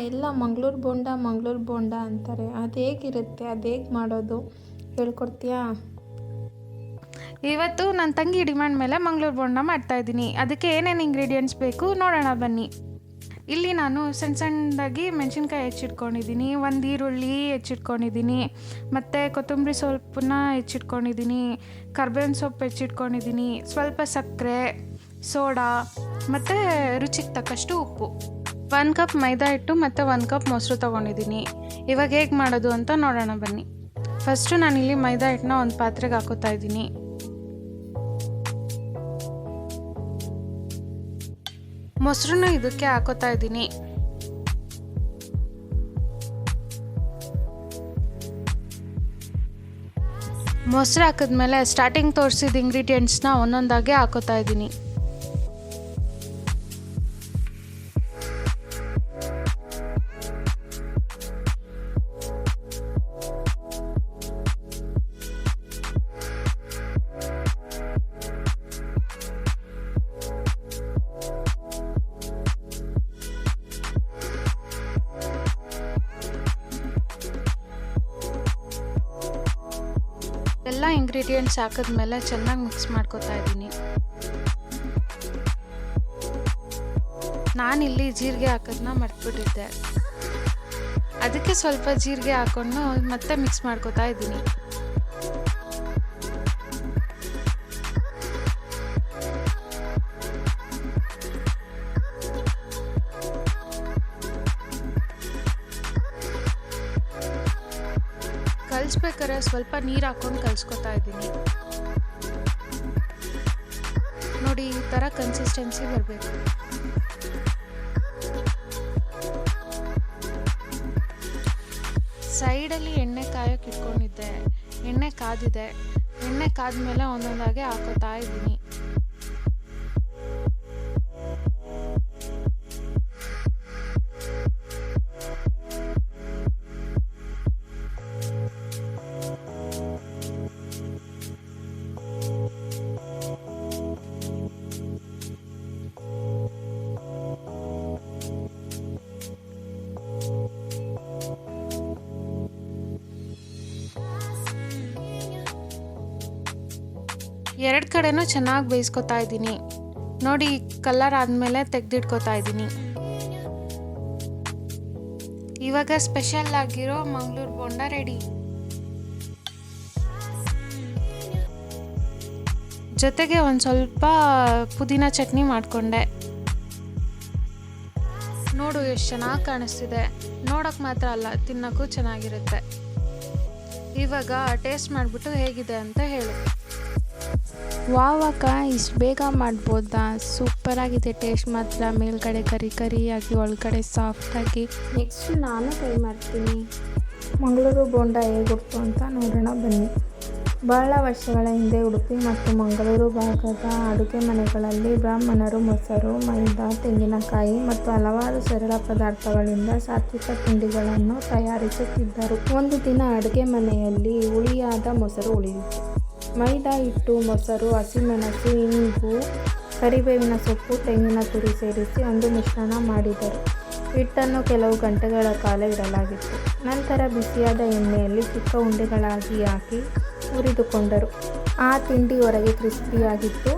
ಎಲ್ಲ ಮಂಗ್ಳೂರು ಬೋಂಡ ಮಂಗ್ಳೂರು ಬೋಂಡ ಅಂತಾರೆ. ಅದು ಹೇಗಿರುತ್ತೆ? ಅದು ಹೇಗೆ ಮಾಡೋದು? ಹೇಳ್ಕೊಡ್ತೀಯಾ? ಇವತ್ತು ನನ್ನ ತಂಗಿ ಡಿಮ್ಯಾಂಡ್ ಮೇಲೆ ಮಂಗಳೂರು ಬೋಂಡ ಮಾಡ್ತಾಯಿದ್ದೀನಿ ಅದಕ್ಕೆ ಏನೇನು ಇಂಗ್ರೀಡಿಯೆಂಟ್ಸ್ ಬೇಕು ನೋಡೋಣ, ಬನ್ನಿ. ಇಲ್ಲಿ ನಾನು ಸಣ್ಣ ಸಣ್ಣದಾಗಿ ಮೆಣಸಿನ್ಕಾಯಿ ಹೆಚ್ಚಿಟ್ಕೊಂಡಿದ್ದೀನಿ, ಒಂದು ಈರುಳ್ಳಿ ಹೆಚ್ಚಿಟ್ಕೊಂಡಿದ್ದೀನಿ, ಮತ್ತು ಕೊತ್ತಂಬರಿ ಸೊಪ್ಪನ್ನ ಹೆಚ್ಚಿಟ್ಕೊಂಡಿದ್ದೀನಿ, ಕರ್ಬೇವಿನ ಸೊಪ್ಪು ಹೆಚ್ಚಿಟ್ಕೊಂಡಿದ್ದೀನಿ, ಸ್ವಲ್ಪ ಸಕ್ಕರೆ, ಸೋಡಾ, ಮತ್ತು ರುಚಿಗೆ ತಕ್ಕಷ್ಟು ಉಪ್ಪು. ಒಂದು ಕಪ್ ಮೈದಾ ಹಿಟ್ಟು ಮತ್ತು ಒಂದು ಕಪ್ ಮೊಸರು ತೊಗೊಂಡಿದ್ದೀನಿ. ಇವಾಗ ಹೇಗೆ ಮಾಡೋದು ಅಂತ ನೋಡೋಣ ಬನ್ನಿ. ಫಸ್ಟು ನಾನಿಲ್ಲಿ ಮೈದಾ ಹಿಟ್ಟನ್ನ ಒಂದು ಪಾತ್ರೆಗೆ ಹಾಕೋತಾ ಇದ್ದೀನಿ. ಮೊಸರನ್ನ ಇದಕ್ಕೆ ಹಾಕೋತಾ ಇದ್ದೀನಿ. ಮೊಸರು ಹಾಕಿದ್ಮೇಲೆ ಸ್ಟಾರ್ಟಿಂಗ್ ತೋರಿಸಿದ ಇಂಗ್ರೀಡಿಯೆಂಟ್ಸ್ನ ಒಂದೊಂದಾಗೆ ಹಾಕೋತಾ ಇದ್ದೀನಿ. ಇಂಗ್ರೀಡಿಯೆಂಟ್ಸ್ ಹಾಕಿದ್ಮೇಲೆ ಚೆನ್ನಾಗಿ ಮಿಕ್ಸ್ ಮಾಡ್ಕೋತಾ ಇದ್ದೀನಿ. ನಾನಿಲ್ಲಿ ಜೀರಿಗೆ ಹಾಕೋದನ್ನ ಮರ್ತ್ಬಿಟ್ಟಿದ್ದೆ. ಅದಕ್ಕೆ ಸ್ವಲ್ಪ ಜೀರಿಗೆ ಹಾಕೊಂಡು ಮತ್ತೆ ಮಿಕ್ಸ್ ಮಾಡ್ಕೊತಾ ಇದ್ದೀನಿ. ಕಲಿಸ್ಬೇಕಾದ್ರೆ ಸ್ವಲ್ಪ ನೀರು ಹಾಕೊಂಡು ಕಲಿಸ್ಕೊತಾ ಇದ್ದೀನಿ. ನೋಡಿ, ಈ ಥರ ಕನ್ಸಿಸ್ಟೆನ್ಸಿ ಬರಬೇಕು. ಸೈಡಲ್ಲಿ ಎಣ್ಣೆ ಕಾಯೋಕೆ ಇಟ್ಕೊಂಡಿದ್ದೆ. ಎಣ್ಣೆ ಕಾದಿದೆ. ಎಣ್ಣೆ ಕಾದ ಮೇಲೆ ಒಂದೊಂದಾಗೆ ಹಾಕೋತಾ ಇದ್ದೀನಿ. ಎರಡು ಕಡೆನೂ ಚೆನ್ನಾಗಿ ಬೇಯಿಸ್ಕೊತಾ ಇದ್ದೀನಿ. ನೋಡಿ, ಕಲರ್ ಆದಮೇಲೆ ತೆಗೆದಿಟ್ಕೋತಾ ಇದ್ದೀನಿ. ಇವಾಗ ಸ್ಪೆಷಲ್ ಆಗಿರೋ ಮಂಗಳೂರು ಬೋಂಡ ರೆಡಿ. ಜೊತೆಗೆ ಒಂದು ಸ್ವಲ್ಪ ಪುದೀನ ಚಟ್ನಿ ಮಾಡಿಕೊಂಡೆ. ನೋಡು, ಎಷ್ಟು ಚೆನ್ನಾಗಿ ಕಾಣಿಸ್ತಿದೆ. ನೋಡೋಕ್ಕೆ ಮಾತ್ರ ಅಲ್ಲ, ತಿನ್ನೋಕ್ಕೂ ಚೆನ್ನಾಗಿರುತ್ತೆ. ಇವಾಗ ಟೇಸ್ಟ್ ಮಾಡಿಬಿಟ್ಟು ಹೇಗಿದೆ ಅಂತ ಹೇಳು. ವಾವ್ ಅಕ್ಕ ಇಷ್ಟು ಬೇಗ ಮಾಡ್ಬೋದಾ? ಸೂಪರಾಗಿದೆ ಟೇಸ್ಟ್ ಮಾತ್ರ. ಮೇಲ್ಗಡೆ ಕರಿ, ಕರಿಯಾಗಿ, ಒಳಗಡೆ ಸಾಫ್ಟಾಗಿ ನೆಕ್ಸ್ಟ್ ನಾನು ಟ್ರೈ ಮಾಡ್ತೀನಿ. ಮಂಗಳೂರು ಬೋಂಡ ಹೇಗುಡ್ತು ಅಂತ ನೋಡೋಣ ಬನ್ನಿ. ಬಹಳ ವರ್ಷಗಳ ಹಿಂದೆ ಉಡುಪಿ ಮತ್ತು ಮಂಗಳೂರು ಭಾಗದ ಅಡುಗೆ ಮನೆಗಳಲ್ಲಿ ಬ್ರಾಹ್ಮಣರು, ಮೊಸರು, ಮೈದಾ, ತೆಂಗಿನಕಾಯಿ ಮತ್ತು ಹಲವಾರು ಸರಳ ಪದಾರ್ಥಗಳಿಂದ ಸಾತ್ವಿಕ ತಿಂಡಿಗಳನ್ನು ತಯಾರಿಸುತ್ತಿದ್ದರು. ಒಂದು ದಿನ ಅಡುಗೆ ಮನೆಯಲ್ಲಿ ಹುಳಿಯಾದ ಮೊಸರು ಉಳಿಯಿತು. ಮೈದಾ ಹಿಟ್ಟು, ಮೊಸರು, ಹಸಿಮೆಣಸು, ಇಂಗು, ಕರಿಬೇವಿನ ಸೊಪ್ಪು, ತೆಂಗಿನ ತುರಿ ಸೇರಿಸಿ ಒಂದು ಮಿಶ್ರಣ ಮಾಡಿದರು. ಹಿಟ್ಟನ್ನು ಕೆಲವು ಗಂಟೆಗಳ ಕಾಲ ಇಡಲಾಗಿತ್ತು. ನಂತರ ಬಿಸಿಯಾದ ಎಣ್ಣೆಯಲ್ಲಿ ಚಿಕ್ಕ ಉಂಡೆಗಳಾಗಿ ಹಾಕಿ ಹುರಿದುಕೊಂಡರು. ಆ ತಿಂಡಿ ಹೊರಗೆ ಕ್ರಿಸ್ಪಿಯಾಗಿತ್ತು,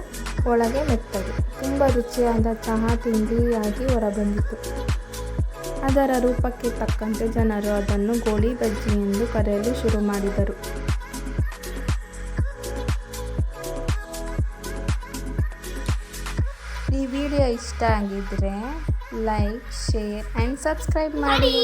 ಒಳಗೆ ಮೆತ್ತಗೆ. ತುಂಬ ರುಚಿಯಾದ ಚಹಾ ತಿಂಡಿಯಾಗಿ ಹೊರಬಂದಿತು ಅದರ ರೂಪಕ್ಕೆ ತಕ್ಕಂತೆ ಜನರು ಅದನ್ನು ಗೋಳಿ ಬಜ್ಜಿ ಎಂದು ಕರೆಯಲು ಶುರು ಮಾಡಿದರು. ಈ ವಿಡಿಯೋ ಇಷ್ಟ ಆಗಿದ್ದರೆ ಲೈಕ್ ಶೇರ್ ಆ್ಯಂಡ್ ಸಬ್ಸ್ಕ್ರೈಬ್ ಮಾಡಿ.